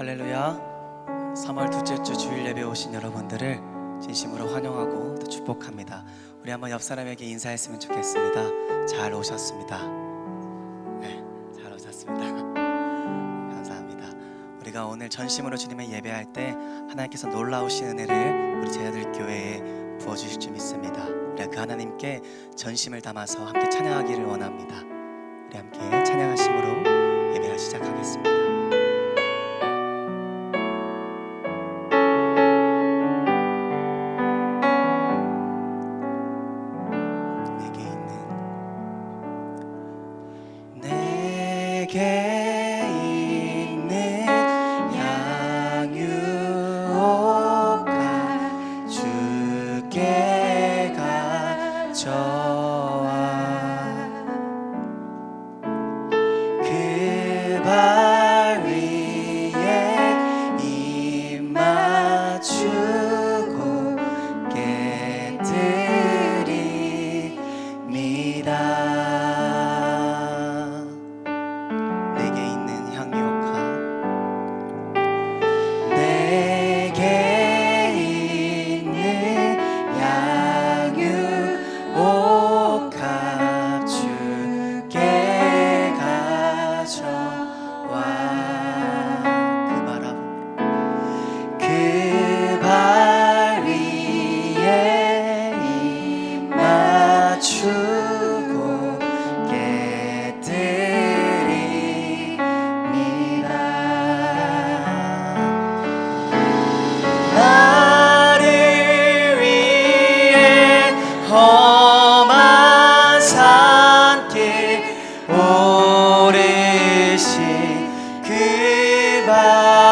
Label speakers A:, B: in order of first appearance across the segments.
A: 할렐루야. 3월 둘째 주 주일 예배 오신 여러분들을 진심으로 환영하고 또 축복합니다. 우리 한번 옆 사람에게 인사했으면 좋겠습니다. 잘 오셨습니다. 네, 잘 오셨습니다. 감사합니다. 우리가 오늘 전심으로 주님의 예배할 때 하나님께서 놀라우신 은혜를 우리 제자들 교회에 부어 주실 줄 믿습니다. 우리가 그 하나님께 전심을 담아서 함께 찬양하기를 원합니다. 우리 함께 찬양하심으로 예배를 시작하겠습니다. 그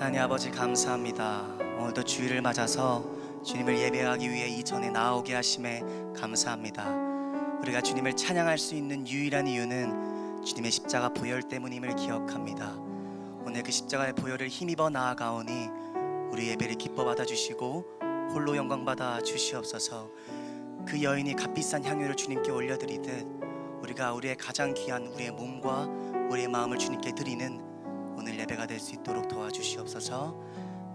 A: 하나님 아버지 감사합니다. 오늘도 주일을 맞아서 주님을 예배하기 위해 이 전에 나오게 하심에 감사합니다. 우리가 주님을 찬양할 수 있는 유일한 이유는 주님의 십자가 보혈 때문임을 기억합니다. 오늘 그 십자가의 보혈을 힘입어 나아가오니 우리 예배를 기뻐 받아 주시고 홀로 영광 받아 주시옵소서. 그 여인이 값비싼 향유를 주님께 올려드리듯 우리가 우리의 가장 귀한 우리의 몸과 우리의 마음을 주님께 드리는 오늘 예배가 될 수 있도록 도와주시옵소서.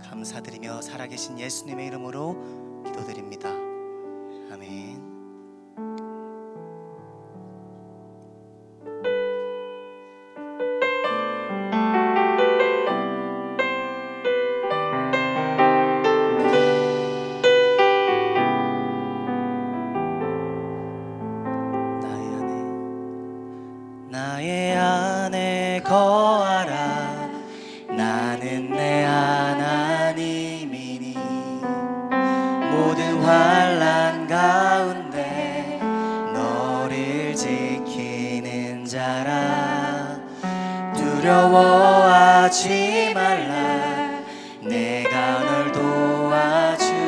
A: 감사드리며 살아계신 예수님의 이름으로 기도드립니다. 아멘. 나의 안에 거하 두려워하지 말라. 내가 널 도와주리니.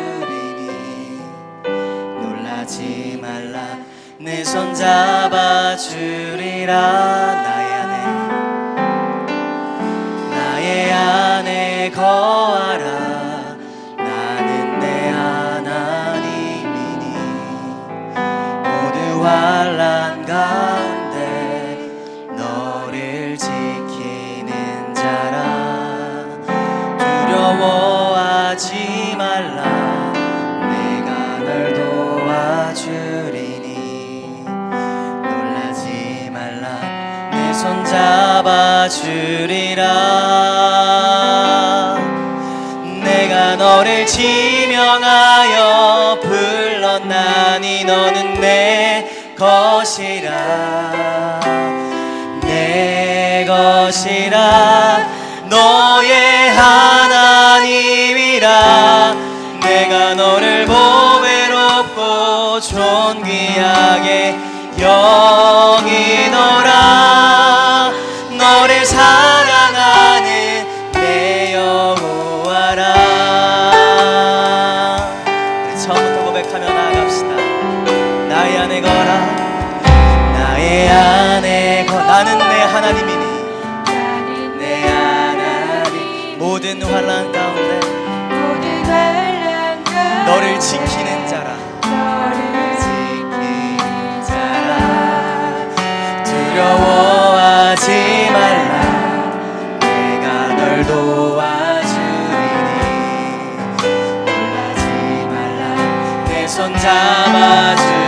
A: 놀라지 말라. 내 손 잡아주리라. 나의 안에 나의 안에 거 손 잡아주리라. 내가 너를 지명하여 불렀나니 너는 내 것이라. 내 것이라 손 잡아주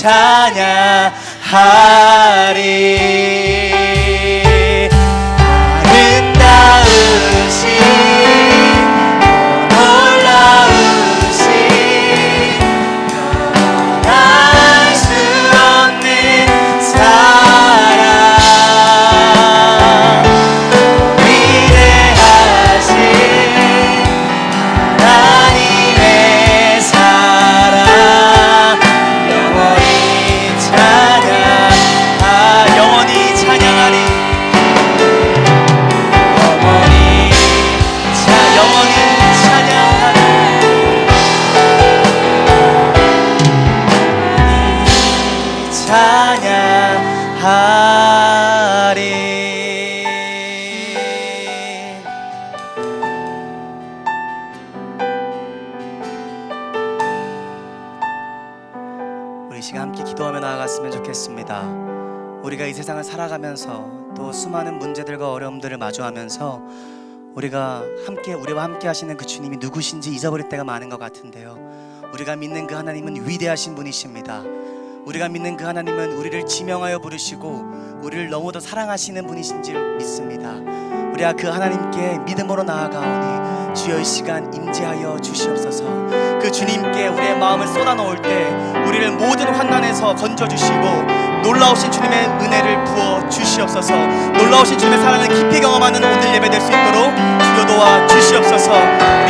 A: 찬양하리 마주하면서 우리가 함께 우리와 함께 하시는 그 주님이 누구신지 잊어버릴 때가 많은 것 같은데요. 우리가 믿는 그 하나님은 위대하신 분이십니다. 우리가 믿는 그 하나님은 우리를 지명하여 부르시고 우리를 너무도 사랑하시는 분이신 줄 믿습니다. 우리가 그 하나님께 믿음으로 나아가오니 주여 이 시간 임재하여 주시옵소서. 그 주님께 우리의 마음을 쏟아놓을 때 우리를 모든 환난에서 건져 주시고 놀라우신 주님의 은혜를 부어 주시옵소서. 놀라우신 주님의 사랑을 깊이 경험하는 오늘 예배 될 수 있도록 주여 도와 주시옵소서.